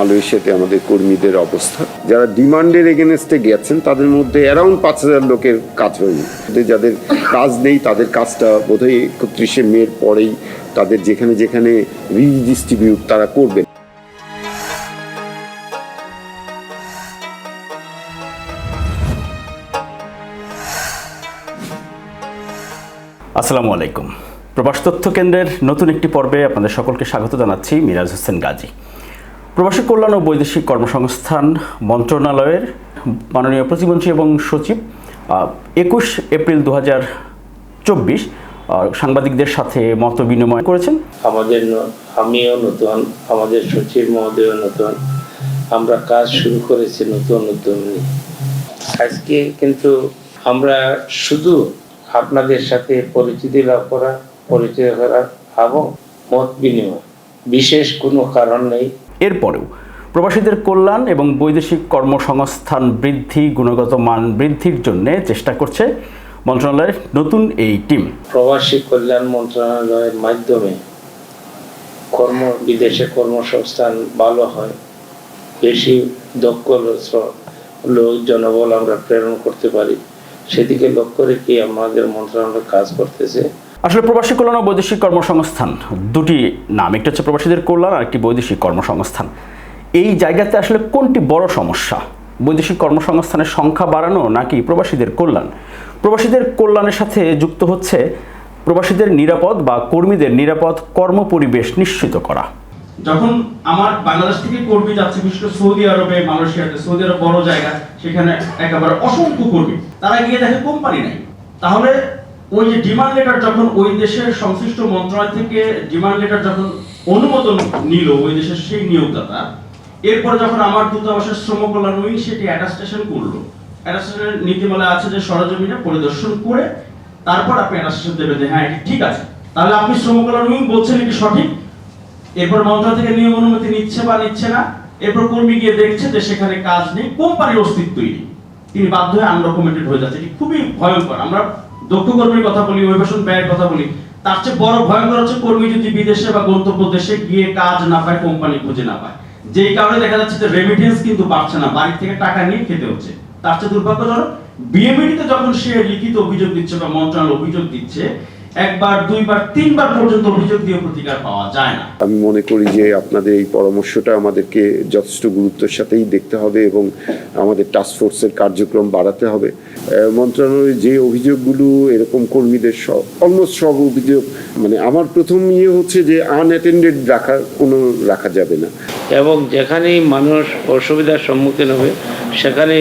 মালয়েশিয়াতে আমাদের কর্মীদের অবস্থা। যারা ডিমান্ডের এগেনস্টে গেছেন তাদের মধ্যে অ্যারাউন্ড পাঁচ হাজার লোকের কাজ হয়নি। যাদের কাজ নেই, তাদের কাজটা বোধহয় একত্রিশে মের পরেই তাদের যেখানে যেখানে রিডিস্ট্রিবিউট তারা করবেন। আসসালামু আলাইকুম। প্রবাস তথ্য কেন্দ্রের নতুন একটি পর্বে আপনাদের সকলকে স্বাগত জানাচ্ছি মিরাজ হোসেন গাজী। প্রবাসী কল্যাণ ও বৈদেশিক কর্মসংস্থান মন্ত্রণালয়ের মাননীয় প্রতিমন্ত্রী এবং সচিব একুশ এপ্রিল দু হাজার চব্বিশ সাংবাদিকদের সাথে মত বিনিময় করেছেন। আমাদের আমিও নতুন, আমাদের সচিব মহোদয় নতুন। আমরা কাজ শুরু করেছি নতুন নতুন। আজকে কিন্তু আমরা শুধু আপনাদের সাথে পরিচিতি লাভ করা, পরিচয় করা এবং মত বিনিময়। বিশেষ কোনো কারণ নেই। এরপরেও প্রবাসীদের কল্যাণ এবং বৈদেশিক কর্মসংস্থান বৃদ্ধি, গুণগত মান বৃদ্ধির জন্য চেষ্টা করছে মন্ত্রণালয়ের নতুন এই টিম। প্রবাসী কল্যাণ মন্ত্রণালয়ের মাধ্যমে কর্ম, বিদেশে কর্মসংস্থান ভালো হয়, বেশি দক্ষ লোক, জনবল আমরা প্রেরণ করতে পারি। সেদিকে লক্ষ্য রেখে আমাদের মন্ত্রণালয় কাজ করতেছে। আসলে প্রবাসী কল্যাণ ও বৈদেশিক কর্মসংস্থান দুটি নাম। একটা হচ্ছে প্রবাসীদের কল্যাণ আর একটি বৈদেশিক কর্মসংস্থান। এই জায়গাতে আসলে কোনটি বড় সমস্যা? বৈদেশিক কর্মসংস্থানের সংখ্যা বাড়ানো নাকি প্রবাসীদের কল্যাণ? প্রবাসীদের কল্যাণের সাথে যুক্ত হচ্ছে প্রবাসীদের নিরাপদ বা কর্মীদের নিরাপদ কর্মপরিবেশ নিশ্চিত করা। যখন আমার বাংলাদেশ থেকে কর্মী যাচ্ছে বিশেষ করে সৌদি আরবে, মালয়েশিয়াতে, সৌদি আরব বড় জায়গা, সেখানে একেবারে অসংখ্য কর্মী, তারা গিয়ে দেখে কোম্পানি নেই। তাহলে ওই যে ডিমান্ড লেটার যখন ওই দেশের সংশ্লিষ্ট মন্ত্রণালয় থেকে ডিমান্ড লেটার যখন অনুমোদন নিল, ওই দেশের সেই নিয়োগদাতা, এরপর যখন আমার দূতাবাসের শ্রম কল্যাণ উইং সেটি অ্যাটাস্টেশন করল। অ্যাটাস্টেশনের নীতিমালা আছে যে সরজমিনে পরিদর্শন করে তারপর আপনি অ্যাটাস্টেশন দেবেন যে হ্যাঁ এটি ঠিক আছে। তাহলে আপনি শ্রম কল্যাণ উইং বলছেন এটি সঠিক। এরপর মন্ত্রণালয় থেকে নিয়ম অনুমতি নিচ্ছে বা নিচ্ছে না। এরপর কর্মী গিয়ে দেখছে যে সেখানে কাজ নেই, কোম্পানির অস্তিত্বই নেই। তিনি বাধ্য হয়ে আনডকুমেন্টেড হয়ে যাচ্ছে, এটি খুবই ভয়ঙ্কর। আমরা দক্ষ কর্মীর কথা বলি অভিবাসন ব্যয়ের কথা বলি, তার চেয়ে বড় ভয়ঙ্কর হচ্ছে কর্মী যদি বিদেশে বা গন্তব্য দেশে গিয়ে কাজ না পায় কোম্পানি খুঁজে না পায়। যেই কারণে দেখা যাচ্ছে যে রেমিটেন্স কিন্তু পাচ্ছে না বাড়ি থেকে টাকা নিয়ে খেতে হচ্ছে। তার চেয়ে দুর্ভাগ্যজনক বিএমডিতে যখন সে লিখিত অভিযোগ দিচ্ছে বা মন্ত্রণালয় অভিযোগ দিচ্ছে একবার দুইবার তিনবার পর্যন্ত অভিযোগ দিয়ে প্রতিকার পাওয়া যায় না। আমি মনে করি যে আপনাদের এই পরামর্শটা আমাদেরকে যথেষ্ট গুরুত্বের সাথেই দেখতে হবে এবং আমাদের টাস্ক ফোর্সের কার্যক্রম বাড়াতে হবে। মন্ত্রণালয়ের যে অভিযোগগুলো এরকম কর্মীদের সব অলমোস্ট সব অভিযোগ মানে আমার প্রথম ইয়ে হচ্ছে যে আনঅ্যাটেন্ডেড রাখা কোনো রাখা যাবে না। এবং যেখানেই মানুষ অসুবিধার সম্মুখীন হবে সেখানে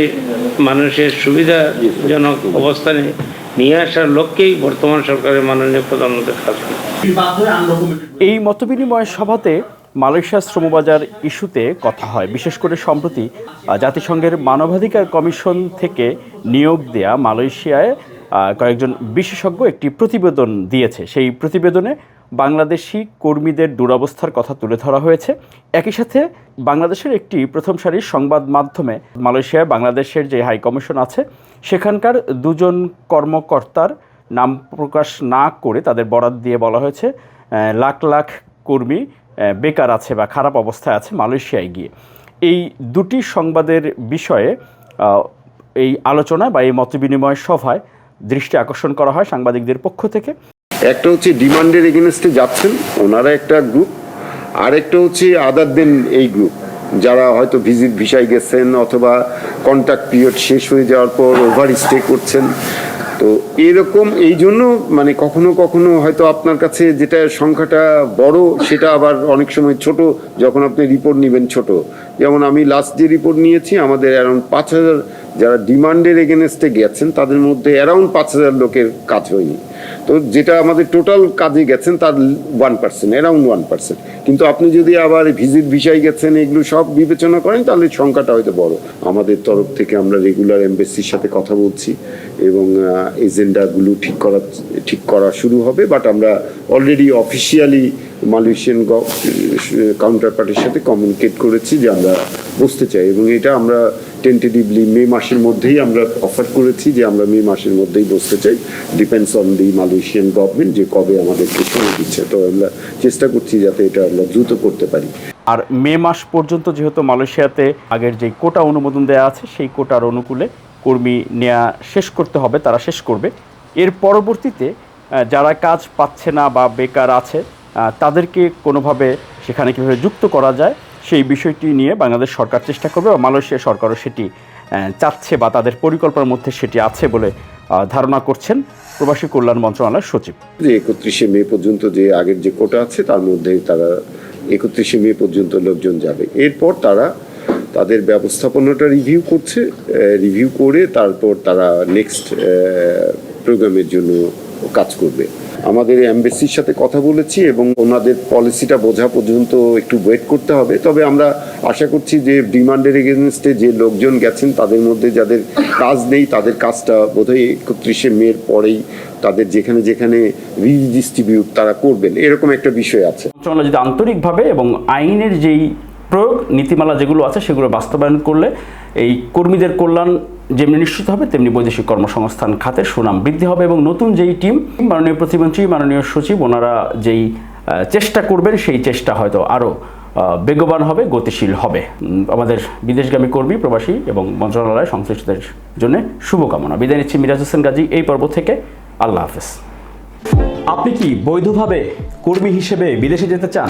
মানুষের সুবিধাজনক অবস্থানে নিয়ে আসার লক্ষ্যেই বর্তমান সরকারের মাননীয় প্রধানমন্ত্রী কাজ এই মতবিনিময় সভাতে মালয়েশিয়া শ্রমবাজার ইস্যুতে কথা হয়, বিশেষ করে সম্প্রতি জাতিসংঘের মানবাধিকার কমিশন থেকে নিয়োগ দেয়া মালয়েশিয়ায় কয়েকজন বিশেষজ্ঞ একটি প্রতিবেদন দিয়েছে। সেই প্রতিবেদনে বাংলাদেশি কর্মীদের দুরবস্থার কথা তুলে ধরা হয়েছে। একই সাথে বাংলাদেশের একটি প্রথম সারির সংবাদ মাধ্যমে মালয়েশিয়ায় বাংলাদেশের যে হাই কমিশন আছে, সেখানকার দুজন কর্মকর্তার নাম প্রকাশ না করে তাদের বরাত দিয়ে বলা হয়েছে লাখ লাখ কর্মী বেকার আছে বা খারাপ অবস্থায় আছে মালয়েশিয়ায় গিয়ে। এই দুটি সংবাদের বিষয়ে এই আলোচনা বা এই মতবিনিময় সভায় দৃষ্টি আকর্ষণ করা হয় সাংবাদিকদের পক্ষ থেকে। একটা হচ্ছে ডিমান্ডের এগেনস্টে যাচ্ছেন, ওনারা একটা গ্রুপ আর একটা হচ্ছে আদার দেন এই গ্রুপ যারা হয়তো ভিজিট ভিসায় গেছেন অথবা কন্ট্যাক্ট পিরিয়ড শেষ হয়ে যাওয়ার পর ওভার স্টে করছেন। তো এরকম, এই জন্য মানে কখনো কখনো হয়তো আপনার কাছে যেটা সংখ্যাটা বড়, সেটা আবার অনেক সময় ছোট, যখন আপনি রিপোর্ট নেবেন ছোট। যেমন আমি লাস্ট যে রিপোর্ট নিয়েছি, আমাদের অ্যারাউন্ড পাঁচ হাজার যারা ডিমান্ডের এগেনস্টে গেছেন, তাদের মধ্যে অ্যারাউন্ড পাঁচ হাজার লোকের কাজ হয়নি। তো যেটা আমাদের টোটাল কাজে গেছেন, তার one percent around one percent কিন্তু আপনি যদি আবার ভিজিট ভিসায় গেছেন, এগুলো সব বিবেচনা করেন, তাহলে সংখ্যাটা হয়তো বড়। আমাদের তরফ থেকে আমরা রেগুলার এমবেসির সাথে কথা বলছি এবং এজেন্ডাগুলো ঠিক করা ঠিক করা শুরু হবে বাট আমরা অলরেডি অফিসিয়ালি মালয়েশিয়ান কাউন্টার পার্টির সাথে কমিউনিকেট করেছি যে আমরা বসতে চাই এবং এটা আমরা টেন্টেটিভলি মে মাসের মধ্যেই আমরা অফার করেছি যে আমরা মে মাসের মধ্যেই বসতে চাই। Depends on the Malaysian government যে কবে আমাদেরকে সময় দিচ্ছে। তো আমরা চেষ্টা করছি যাতে এটা আমরা দ্রুত করতে পারি। আর মে মাস পর্যন্ত যেহেতু মালয়েশিয়াতে আগের যে কোটা অনুমোদন দেওয়া আছে, সেই কোটার অনুকূলে কর্মী নেওয়া শেষ করতে হবে, তারা শেষ করবে। এর পরবর্তীতে যারা কাজ পাচ্ছে না বা বেকার আছে তাদেরকে কোনোভাবে সেখানে কীভাবে যুক্ত করা যায় সেই বিষয়টি নিয়ে বাংলাদেশ সরকার চেষ্টা করবে বা মালয়েশিয়া সরকারও সেটি চাচ্ছে বা তাদের পরিকল্পনার মধ্যে সেটি আছে বলে ধারণা করছেন প্রবাসী কল্যাণ মন্ত্রণালয়ের সচিব। একত্রিশে মে পর্যন্ত যে আগের যে কোটা আছে তার মধ্যে তারা একত্রিশে মে পর্যন্ত লোকজন যাবে। এরপর তারা তাদের ব্যবস্থাপনাটা রিভিউ করছে রিভিউ করে তারপর তারা নেক্সট প্রোগ্রামের জন্য কাজ করবে। আমাদের এমবেসির সাথে কথা বলেছি এবং ওনাদের পলিসিটা বোঝা পর্যন্ত একটু ওয়েট করতে হবে। তবে আমরা আশা করছি যে ডিমান্ডের এগেনস্টে যে লোকজন গেছেন, তাদের মধ্যে যাদের কাজ নেই, তাদের কাজটা বোধহয় একত্রিশে মের পরেই তাদের যেখানে যেখানে রিডিস্ট্রিবিউট তারা করবেন। এরকম একটা বিষয় আছে। মন্ত্রণালয় যদি আন্তরিকভাবে এবং আইনের যেই প্রয়োগ, নীতিমালা যেগুলো আছে, সেগুলো বাস্তবায়ন করলে এই কর্মীদের কল্যাণ যেমনি নিশ্চিত হবে, তেমনি বৈদেশিক কর্মসংস্থান খাতের সুনাম বৃদ্ধি হবে এবং নতুন যেই টিম, মাননীয় প্রতিমন্ত্রী, মাননীয় সচিব, ওনারা যেই চেষ্টা করবেন, সেই চেষ্টা হয়তো আরও বেগবান হবে, গতিশীল হবে। আমাদের বিদেশগামী কর্মী, প্রবাসী এবং মন্ত্রণালয় সংশ্লিষ্টদের জন্য শুভকামনা। বিদায় নিচ্ছি মিরাজ হোসেন গাজী এই পর্ব থেকে। আল্লাহ হাফেজ। আপনি কি বৈধভাবে কর্মী হিসেবে বিদেশে যেতে চান?